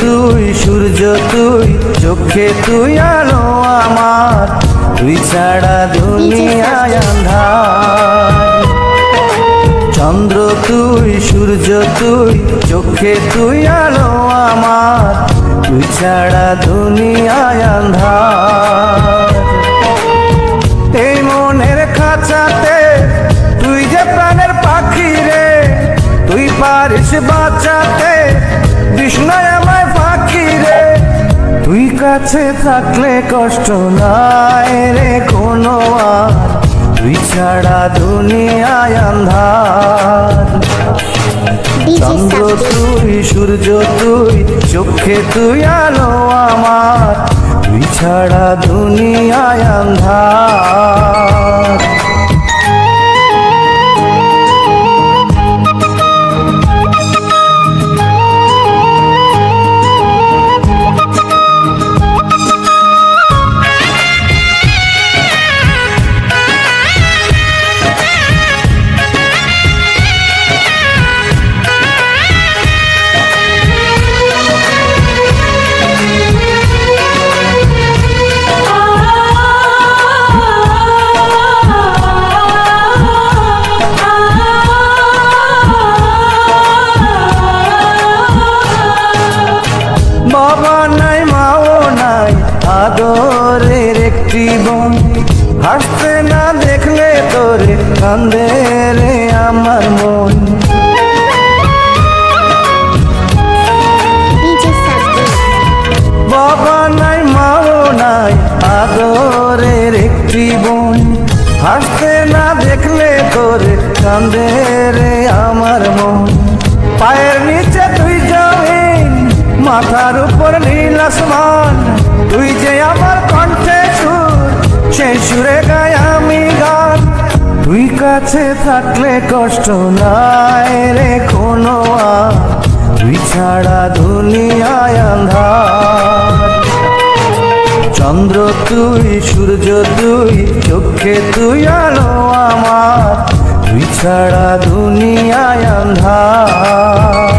তুই, সূর্য তুই, চোখে তুই, আলো আমার। তুই ছাড়া দুনিয়ায় আন্ধার চন্দ্র তুই, সূর্য তুই, চোখে তুই, আলো আমার। তুই ছাড়া দুনিয়ায় আন্ধার পারিস বাঁচাতে বিষ্ণয় আমায় পাখি রে। তুই কাছে থাকলে কষ্ট নাই রে কোনো আর। তুই ছাড়া দুনিয়ায় আন্ধার। চন্দ্র তুই সূর্য তুই চোখে তুই আলো আমার। তুই ছাড়া দুনিয়ায় আন্ধার। আদরের একটি বোন। হাসতে না দেখলে তোরে কান্দে রে আমার মন. বাবা নাই মাও নাই আদরের একটি বোন। হাসতে না দেখলে তোরে কান্দে রে আমার মন। পায়ের নিচে তুই জমিন মাথার উপর নীল আসমান। তুই যে আমার কণ্ঠে সুর সেই সুরে গায় আমি গান। তুই কাছে থাকলে কষ্ট নাই রে কোনো আর। তুই ছাড়া দুনিয়ায় আন্ধার চন্দ্র তুই, সূর্য তুই, চোখে তুই, আলো আমার। তুই ছাড়া দুনিয়ায় আন্ধার